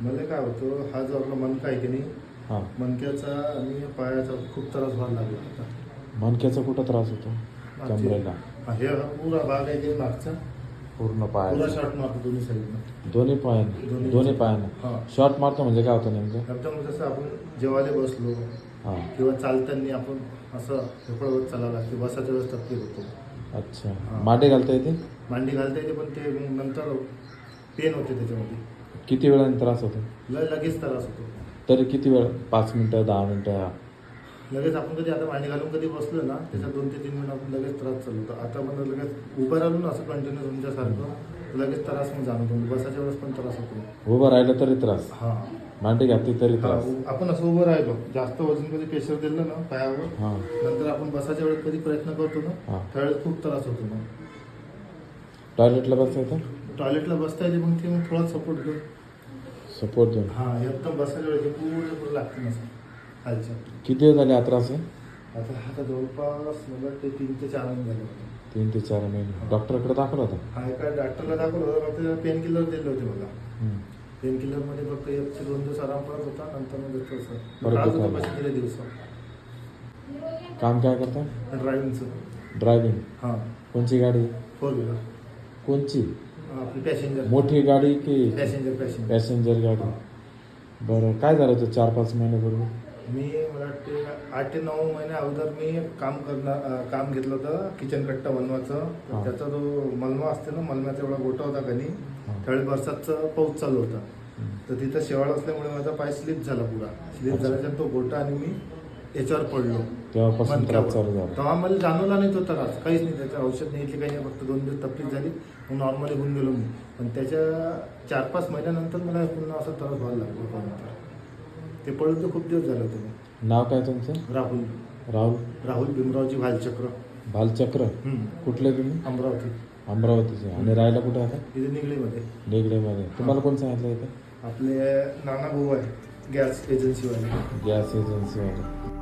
मला काय होतं हा जो आपला मनका आहे की नाही हां. मनक्याचा आणि पायाचा खूप त्रास व्हायला लागला आता मणक्याचा कुठं त्रास होतो? कमरेला हा, हे हा पुरा भाग आहे की मागचा? पूर्ण पुरा पाय शॉर्ट मारतो दोन्ही साईडनं. दोन्ही पायाने? दोन्ही. पायाने? शॉर्ट मारतो म्हणजे काय होतं नेमकं? एकदम जसं आपण जेवायला बसलो हां. किंवा चालताना आपण असं ढोकळवत चालावं लागते बसाच्या वेळेस तकलीफ होतो. अच्छा. मांडे घालता येते? मांडी घालता येते पण ते मग नंतर पेन होते त्याच्यामध्ये. किती वेळाने त्रास होतो? ल लगेच त्रास होतो. तरी किती वेळ? पाच मिनटं दहा मिनटं? लगेच आपण कधी आता मांडी घालून कधी बसलो ना त्याच्यात दोन ते तीन मिनिट आपण लगेच त्रास चालू होतो. आता पण लगेच उभं राहिलो ना असं कंटिन्यू तुमच्यासारखं लगेच त्रास मग जाणवतो. बसाच्या वेळेस पण त्रास होतो. उभं राहिलं तरी त्रास. हा. मांडी घातली तरी त्रास. आपण असं उभं राहिलो. जास्त वजन कधी प्रेशर दिलं ना पायावर हां. नंतर आपण बसाच्या वेळेस कधी प्रयत्न करतो ना. त्यावेळेस खूप त्रास होतो मग. टॉयलेटला बसता येतं टॉयलेटला बसता येते मग ते मग थोडा सपोर्ट घेऊन. सपोर्ट देऊन. हा एकदम बसायच्या वेळेस हे पूर्ण पूर्ण लागते नसं खालच्या. किती दिवस झाले त्रास आहे आता आता जवळपास मला वाटते तीन ते चार महिने झाले. होते तीन ते चार महिने. डॉक्टरकडे दाखवला होता? हा एका डॉक्टरला दाखवलं होतं फक्त पेन किलर दिले होते मला. हम्म. पेन किलरमध्ये फक्त एक ते दोन दिवस आराम पडत होता नंतर मग परत सर दुखायला. होतं गेले दिवस. काम काय करता ड्रायव्हिंगचं ड्रायव्हिंग हां. कोणची गाडी? फोर व्हीलर कोणची? पॅसेंजर मोठी गाडी की पॅसेंजर पॅसेंजर पॅसेंजर गाडी बरं काय झालं होतं चार पाच महिन्यापूर्वी मी मला वाटते आठ ते नऊ महिने अगोदर मी काम करणार अं, काम घेतलं होतं किचन कट्टा बनवायचं तर. त्याचा जो मलमा असते ना मलम्याचा एवढा गोटा होता कधी हा. त्यावेळी बरसातचं पाऊस चालू होता हम्म. तर तिथं शेवाळ असल्यामुळे माझा पाय स्लिप झाला पुरा स्लिप अच्छा. झाल्याच्या तो गोटा आणि मी याच्यावर पडलो तेव्हापासून. त्रास चालू झाला. तेव्हा मला जाणवला नाही तो त्रास. काहीच नाही. त्याचं औषध नाही इथली काही नाही. फक्त दोन दिवस तकलीफ झाली. मग नॉर्मली होऊन गेलो मी. पण त्याच्या चार पाच महिन्यानंतर मला पुन्हा असा त्रास व्हायला लागलो. ते पडून तर खूप दिवस झाले होते. नाव काय तुमचं? राहुल. राहुल? राहुल भीमरावजी भालचक्र. भालचक्र? हम्म. कुठले तुम्ही? अमरावती. अमरावतीचे. आणि राहायला कुठे आता? इथे निगडीमध्ये. निगडेमध्ये. तुम्हाला कोण सांगितलं इथं? आपले नाना भाऊ आहे गॅस एजन्सीवाले. गॅस एजन्सीवाले.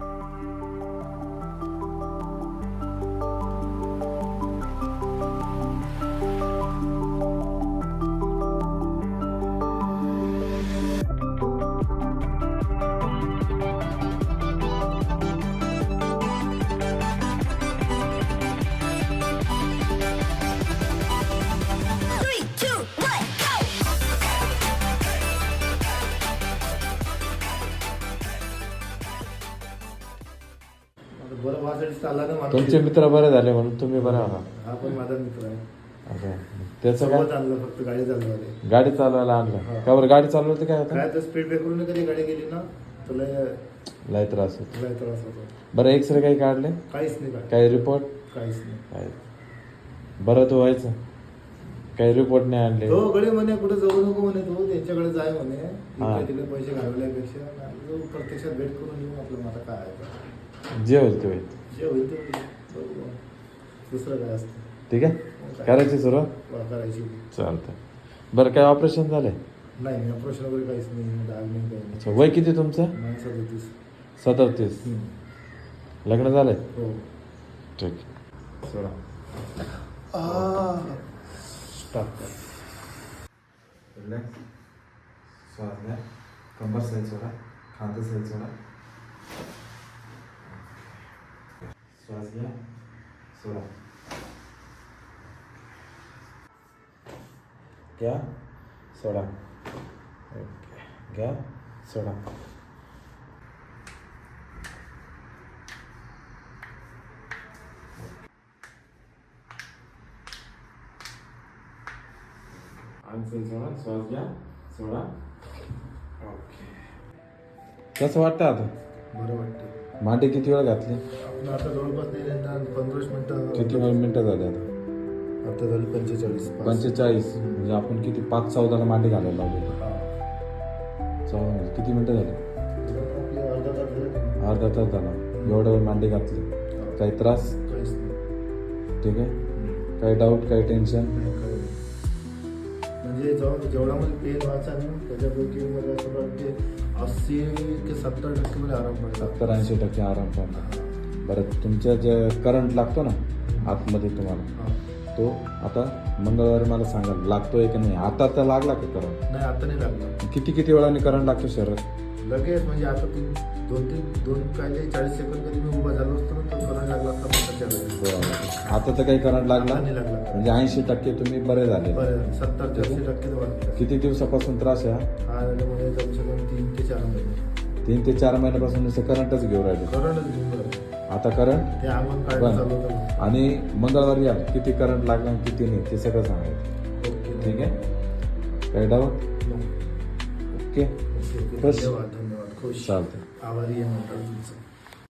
बरं माझ्यासाठी चालला ना मागच्या तुमचे मित्र बरे झाले म्हणून तुम्ही बरे आहात. हा पण माझा मित्र आहे. अच्छा. त्याचं सोबत काय? आणलं फक्त गाडी चालवायला. गाडी चालवायला आणलं. का बरं गाडी चालवते काय काय तर स्पीड ब्रेकरून कधी गाडी गेली ना तर लय लय त्रास होतो. लय त्रास होतो. बरं एक्सरे काही काढले? काहीच नाही काय काही रिपोर्ट काहीच नाही. काय? बरं तो व्हायचं. काही रिपोर्ट नाही आणले. तो गडे म्हणे कुठे जाऊ नको म्हणे तू त्यांच्याकडे जाय म्हणे. हा. इकडे तिकडे पैसे घालवल्यापेक्षा. जाऊ प्रत्यक्षात भेट करून येऊ आपलं काय ते. जे होईल ते. होईल जे होईल ते. होईल. दुसरं काय असतं? ठीक आहे? करायची सुरुवात? वा करायची. चालतं बरं काय ऑपरेशन झालंय? नाही नाही ऑपरेशन वगैरे काहीच नाही. डाग नाही काही नाही अच्छा वय किती तुमचं? सदतीस. लग्न झालंय? हो. ठीक. सोडा. स्टॉप रिलॅक्स श्वास घ्या. कंबर साईड सोडा. खांदा साईड सोडा. श्वास घ्या सोडा घ्या सोडा ओके घ्या सोडा आंग सोडा श्वास घ्या सोडा ओके कसं वाटतं आता बरं वाटतं मांडी किती वेळ घातली? आपण आता जवळपास नाही निदान पंधराच मिनिटं किती वेळ मिनिटं झाली आता? आता झाली पंचेचाळीस पाच. पंचेचाळीस. म्हणजे आपण किती पाच चौदाला मांडी घालायला लावली हा. चौदा म्हणजे किती मिनिटं झाली? अर्धा तास झाला. अर्धा तास झाला. एवढा वेळ मांडी घातली. काही त्रास? काहीच नाही. ठीक आहे. काही डाऊट काही टेन्शन. म्हणजे जेव्हा जेवढा मला पेन व्हायचा ना त्याच्यापैकी मला असं वाटते अस्सी ते सत्तर टक्के मला आराम पडला. सत्तर ऐंशी टक्के आराम पडला. बरं तुमच्या जे करंट लागतो ना आतमध्ये तुम्हाला. तो आता मंगळवारी मला सांगा लागतोय की नाही? आता तर लागला का करंट नाही आता नाही लागला. किती किती वेळाने करंट लागतो शरीरात लगेच म्हणजे आता तू दोन तीन दोन ते चाळीस सेकंद कधी मी उभा झालो असतो ना तर करंट लागला असता पंधराच्या वेळेस. आता तर काही करंट लागला? नाही लागला. म्हणजे ऐंशी टक्के तुम्ही बरे झाले. बरं सत्तर ते अस्सी टक्के तर किती दिवसापासून त्रास आहे हा? हा त्याच्यामुळे कमी से कमी तीन ते चार महिने. तीन ते चार महिन्यापासून नुसतं करंटच घेऊन राहिले. करंटच घेऊन बरं आता करंट? ते काढणं चालू होतं आणि मंगळवारी या. किती करंट लागला आणि किती नाही ते सगळं सांगायचं. ओके. ठीक आहे? काही डाऊट ओके. ओके. धन्यवाद धन्यवाद. खुश. चालतंय. आभारी आहे मंडळ तुमचं.